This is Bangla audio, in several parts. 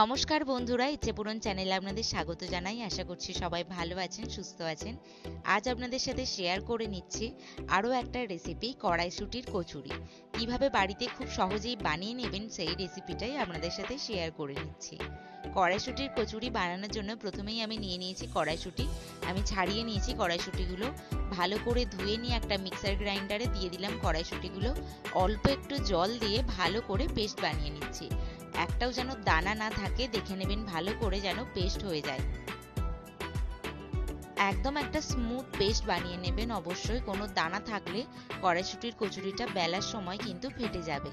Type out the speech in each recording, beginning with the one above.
নমস্কার বন্ধুরা ইচ্ছেপূরণ চ্যানেলে আপনাদের স্বাগত জানাই। আশা করছি সবাই ভালো আছেন, সুস্থ আছেন। আজ আপনাদের সাথে শেয়ার করে নিচ্ছি আরও একটা রেসিপি কড়াইশুটির কচুরি। কীভাবে বাড়িতে খুব সহজেই বানিয়ে নেবেন সেই রেসিপিটাই আপনাদের সাথে শেয়ার করে নিচ্ছি। কড়াইশুটির কচুরি বানানোর জন্য প্রথমেই আমি নিয়ে নিয়েছি কড়াইশুটি। আমি ছাড়িয়ে নিয়েছি কড়াইশুটিগুলো। ভালো করে ধুয়ে নিয়ে একটা মিক্সার গ্রাইন্ডারে দিয়ে দিলাম কড়াইশুটিগুলো। অল্প একটু জল দিয়ে ভালো করে পেস্ট বানিয়ে নিচ্ছি। একটাও যেন দানা না থাকে, দেখে নেবেন ভালো করে যেন পেস্ট হয়ে যায়। একদম একটা স্মুথ পেস্ট বানিয়ে নেবেন। অবশ্যই কোনো দানা থাকলে কড়াইশুটির কচুরিটা বেলার সময় কিন্তু ফেটে যাবে।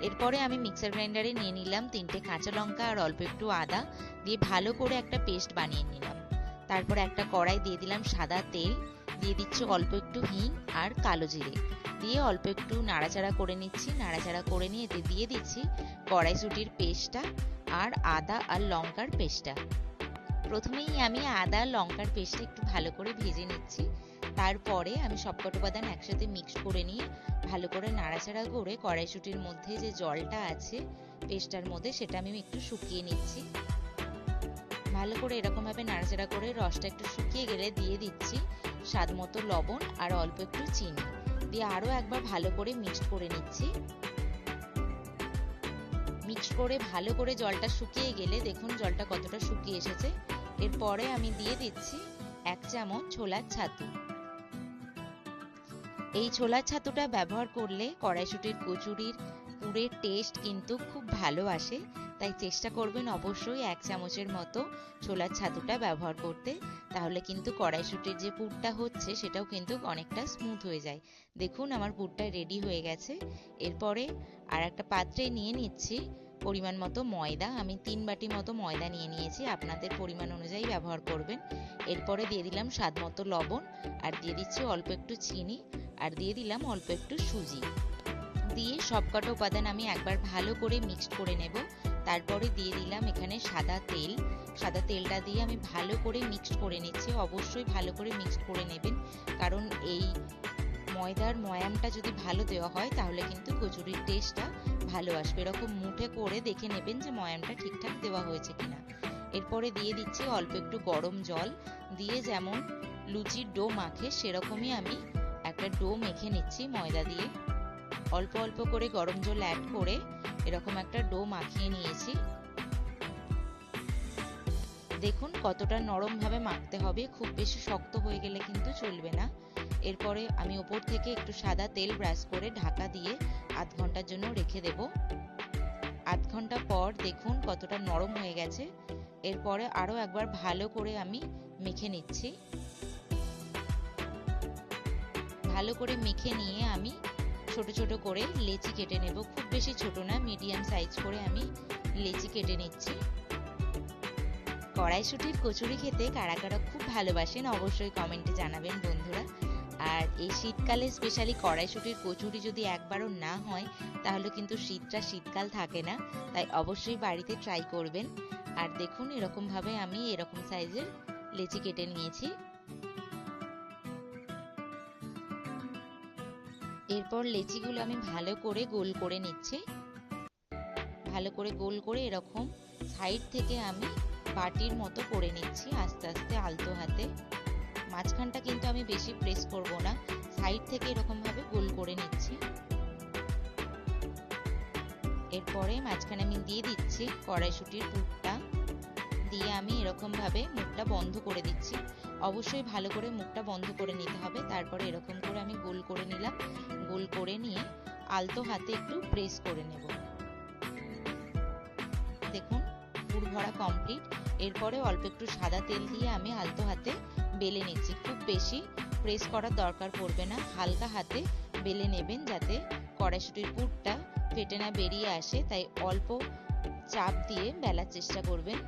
এরপরে আমি মিক্সার গ্রাইন্ডারে নিয়ে নিলাম তিনটে কাঁচা লঙ্কা আর অল্প একটু আদা। দিয়ে ভালো করে একটা পেস্ট বানিয়ে নিলাম। তারপরে একটা কড়াই দিয়ে দিলাম সাদা তেল। দিয়ে দিচ্ছি অল্প একটু হিং আর কালো জিরে। দিয়ে অল্প একটু নাড়াচাড়া করে নিচ্ছি। নাড়াচাড়া করে নিয়ে এতে দিয়ে দিচ্ছি কড়াইশুটির পেস্টটা আর আদা আর লঙ্কার পেস্টটা। প্রথমেই আমি আদা, লঙ্কার পেস্টটা একটু ভালো করে ভেজে নিচ্ছি। তারপরে আমি সবকটা উপাদান একসাথে মিক্স করে নিয়ে ভালো করে নাড়াচাড়া করে কড়াইশুটির মধ্যে যে জলটা আছে, পেস্টটার মধ্যে সেটা আমি একটু শুকিয়ে নিচ্ছি। ভালো করে এরকম ভাবে নাড়াচাড়া করে রসটা একটু শুকিয়ে গেলে দিয়ে দিচ্ছি স্বাদ মতো লবণ আর অল্প একটু চিনি। দিয়ে আরও একবার ভালো করে মিক্সড করে নিচ্ছি। মিক্স করে ভালো করে জলটা শুকিয়ে গেলে দেখুন জলটা কতটা শুকিয়ে এসেছে। এরপরে আমি দিয়ে দিচ্ছি এক চামচ ছোলার ছাতু। এই ছোলার ছাতুটা ব্যবহার করলে কড়াইশুটির কচুরির পুরের টেস্ট কিন্তু খুব ভালো আসে। তাই চেষ্টা করবেন অবশ্যই এক চামচের মতো ছোলার ছাতুটা ব্যবহার করতে। তাহলে কিন্তু কড়াইশুটির যে পুরটা হচ্ছে, সেটাও কিন্তু অনেকটা স্মুথ হয়ে যায়। দেখুন আমার পুরটা রেডি হয়ে গেছে। এরপরে আর একটা পাত্রে নিয়ে নিচ্ছি পরিমাণ মতো ময়দা। আমি তিন বাটি মতো ময়দা নিয়ে নিয়েছি, আপনাদের পরিমাণ অনুযায়ী ব্যবহার করবেন। এরপরে দিয়ে দিলাম স্বাদ মতো লবণ, আর দিয়ে দিচ্ছি অল্প একটু চিনি, আর দিয়ে দিলাম অল্প একটু সুজি। দিয়ে সবকটা উপাদান আমি একবার ভালো করে মিক্সড করে নেব। তারপরে দিয়ে দিলাম এখানে সাদা তেল। সাদা তেলটা দিয়ে আমি ভালো করে মিক্সড করে নিচ্ছি। অবশ্যই ভালো করে মিক্সড করে নেবেন। কারণ এই ময়দার ময়ামটা যদি ভালো দেওয়া হয়, তাহলে কিন্তু কচুরির টেস্টটা ভালো আসবে। এরকম মুঠে করে দেখে নেবেন যে ময়ামটা ঠিকঠাক দেওয়া হয়েছে কিনা। এরপরে দিয়ে দিচ্ছি অল্প একটু গরম জল। দিয়ে যেমন লুচির ডো মাখে, সেরকমই আমি একটা ডো মেখে নিচ্ছি ময়দা দিয়ে। অল্প অল্প করে গরম জল অ্যাড করে এরকম একটা ডো মাখিয়ে নিয়েছি। দেখুন কতটা নরম ভাবে মাখতে হবে, খুব বেশি শক্ত হয়ে গেলে কিন্তু চলবে না। এরপরে আমি ওপর থেকে একটু সাদা তেল ব্রাশ করে ঢাকা দিয়ে আধ ঘণ্টার জন্য রেখে দেব। আধ ঘণ্টা পর দেখুন কতটা নরম হয়ে গেছে। এরপরে আরও একবার ভালো করে আমি মেখে নিচ্ছি। ভালো করে মেখে নিয়ে আমি ছোট ছোট করে লেচি কেটে নেব। খুব বেশি ছোট না মিডিয়াম সাইজ করে আমি লেচি কেটে নিচ্ছি। কড়াইশুটির কচুরি খেতে কারা কারা খুব ভালোবাসেন অবশ্যই কমেন্টে জানাবেন বন্ধুরা। আর এই শীতকালে স্পেশালি কড়াইশুটির কচুরি যদি একবারও না হয়, তাহলে কিন্তু শীতটা শীতকাল থাকে না, তাই অবশ্যই বাড়িতে ট্রাই করবেন। আর দেখুন এরকমভাবে আমি এরকম সাইজের লেচি কেটে নিয়েছি। এরপর লেচিগুলো আমি ভালো করে গোল করে নিচ্ছি। ভালো করে গোল করে এরকম সাইড থেকে আমি বাটির মতো করে নিচ্ছি আস্তে আস্তে আলতো হাতে। মাঝখানটা কিন্তু আমি বেশি প্রেস করব না, সাইড থেকে এরকম ভাবে গোল করে নিচ্ছি। এরপরে মাঝখানে আমি দিয়ে দিচ্ছি কড়াইশুটির পুরটা দিয়ে আমি এরকম ভাবে মুখটা বন্ধ করে দিচ্ছি। অবশ্যই ভালো করে মুখটা বন্ধ করে নিতে হবে। তারপরে এরকম করে আমি গোল করে নিলাম। গোল করে নিয়ে আলতো হাতে একটু প্রেস করে নেব। দেখুন, পুর ভরা কমপ্লিট এরপরে অল্প একটু সাদা তেল দিয়ে আমি আলতো হাতে বেলে নিচ্ছি। খুব বেশি প্রেস করার দরকার পড়বে না। হালকা হাতে বেলে নেবেন যাতে কড়াইশুটির পুরটা ফেটে না বেরিয়ে আসে। তাই অল্প চাপ দিয়ে বেলার চেষ্টা করবেন।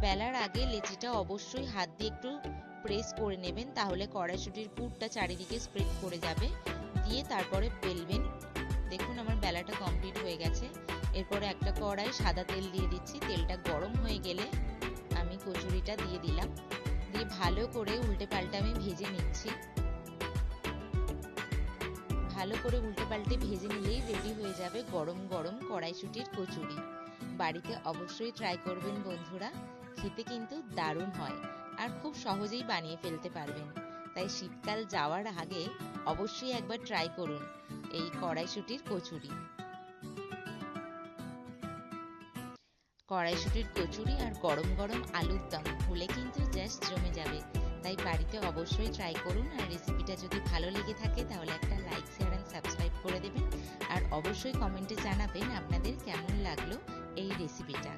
বেলার আগে লেচিটা অবশ্যই হাত দিয়ে একটু প্রেস করে নেবেন, তাহলে কড়াইশুটির পুরটা চারিদিকে স্প্রেড করে যাবে। দিয়ে তারপরে বেলবেন। দেখুন আমার বেলাটা কমপ্লিট হয়ে গেছে। এরপরে একটা কড়াই সাদা তেল দিয়ে দিচ্ছি। তেলটা গরম হয়ে গেলে আমি কচুরিটা দিয়ে দিলাম। দিয়ে ভালো করে উল্টে পাল্টে আমি ভেজে নিচ্ছি। ভালো করে উল্টে পাল্টে ভেজে নিলেই রেডি হয়ে যাবে গরম গরম কড়াইশুটির কচুরি। বাড়িতে অবশ্যই ট্রাই করবেন বন্ধুরা। খেতে কিন্তু দারুণ হয় আর খুব সহজেই বানিয়ে ফেলতে পারবেন। তাই শীতকাল যাওয়ার আগে অবশ্যই একবার ট্রাই করুন এই কড়াইশুটির কচুরি। কড়াইশুটির কচুরি আর গরম গরম আলুর দম হলে কিন্তু জাস্ট জমে যাবে। তাই বাড়িতে অবশ্যই ট্রাই করুন আর রেসিপিটা যদি ভালো লেগে থাকে তাহলে একটা লাইক শেয়ার অ্যান্ড সাবস্ক্রাইব করে দেবেন। আর অবশ্যই কমেন্টে জানাবেন আপনাদের কেমন লাগল এই রেসিপিটা